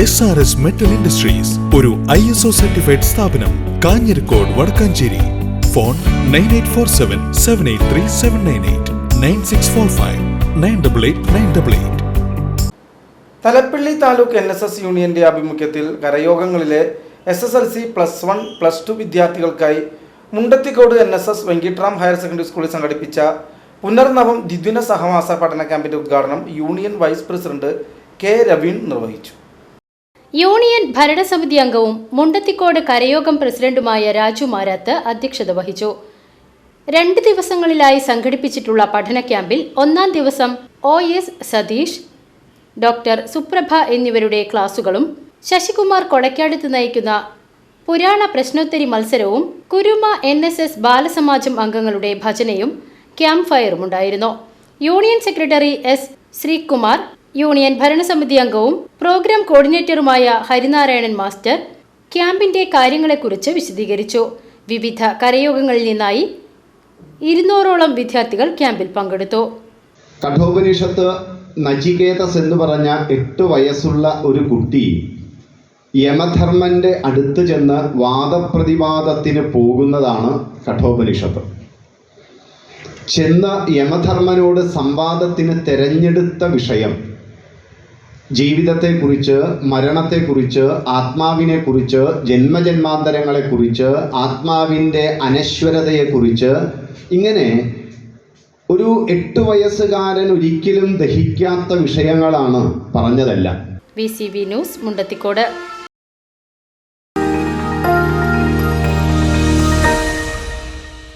S R S metal industries ഒരു I S O certified സ്ഥാപനം Kanjirakode Vadakkanchery. Phone nine eight four seven seven eight three seven nine eight nine six four five nine double eight nine double eight Thalappilly taluk N S S യൂണിയന്റെ ആഭിമുഖ്യത്തിൽ കരയോഗങ്ങളിലെ S S L C plus one plus two വിദ്യാർത്ഥികൾക്കായി Mundathikode N S S Venkitaram higher secondary സ്കൂളിൽ സംഘടിപ്പിച്ച പുനർനവം ദ്വിദിന സഹവാസ പഠന ക്യാമ്പിന്റെ ഉദ്ഘാടനം union vice president K Raveen നിർവഹിച്ചു. യൂണിയൻ ഭരണസമിതി അംഗവും മുണ്ടത്തിക്കോട് കരയോഗം പ്രസിഡന്റുമായ രാജു മാരാത്ത് അധ്യക്ഷത വഹിച്ചു. രണ്ട് ദിവസങ്ങളിലായി സംഘടിപ്പിച്ചിട്ടുള്ള പഠന ക്യാമ്പിൽ ഒന്നാം ദിവസം O S Satheesh doctor Suprabha എന്നിവരുടെ ക്ലാസുകളും ശശികുമാർ കൊടക്കാടത്ത് നയിക്കുന്ന പുരാണ പ്രശ്നോത്തരി മത്സരവും കുരുമ എൻ എസ് എസ് ബാലസമാജം അംഗങ്ങളുടെ ഭജനയും ക്യാമ്പ് ഫയറും ഉണ്ടായിരുന്നു union secretary S Sreekumar union ഭരണസമിതി അംഗവും പ്രോഗ്രാം കോർഡിനേറ്ററുമായ ഹരിനാരായണൻ മാസ്റ്റർ ക്യാമ്പിന്റെ കാര്യങ്ങളെക്കുറിച്ച് വിശദീകരിച്ചു. വിവിധ കരയോഗങ്ങളിൽ നിന്നായി ഇരുന്നൂറോളം വിദ്യാർത്ഥികൾ ക്യാമ്പിൽ പങ്കെടുത്തു. കഠോപനിഷത്ത് നചികേതസ് എന്ന് പറഞ്ഞ എട്ട് വയസ്സുള്ള ഒരു കുട്ടി യമധർമ്മന്റെ അടുത്ത് ചെന്ന് വാദപ്രതിവാദത്തിന് പോകുന്നതാണ് കഠോപനിഷത്ത്. ചെന്ന യമധർമ്മനോട് സംവാദത്തിന് തെരഞ്ഞെടുത്ത വിഷയം. ജീവിതത്തെക്കുറിച്ച് മരണത്തെക്കുറിച്ച് ആത്മാവിനെക്കുറിച്ച് ജന്മജന്മാന്തരങ്ങളെക്കുറിച്ച് ആത്മാവിന്റെ അനശ്വരതയെക്കുറിച്ച് ഇങ്ങനെ ഒരു എട്ട് വയസ്സുകാരൻ ഒരിക്കലും ദഹിക്കാത്ത വിഷയങ്ങളാണ് പറഞ്ഞതെല്ലാം. V C V news Mundathikode.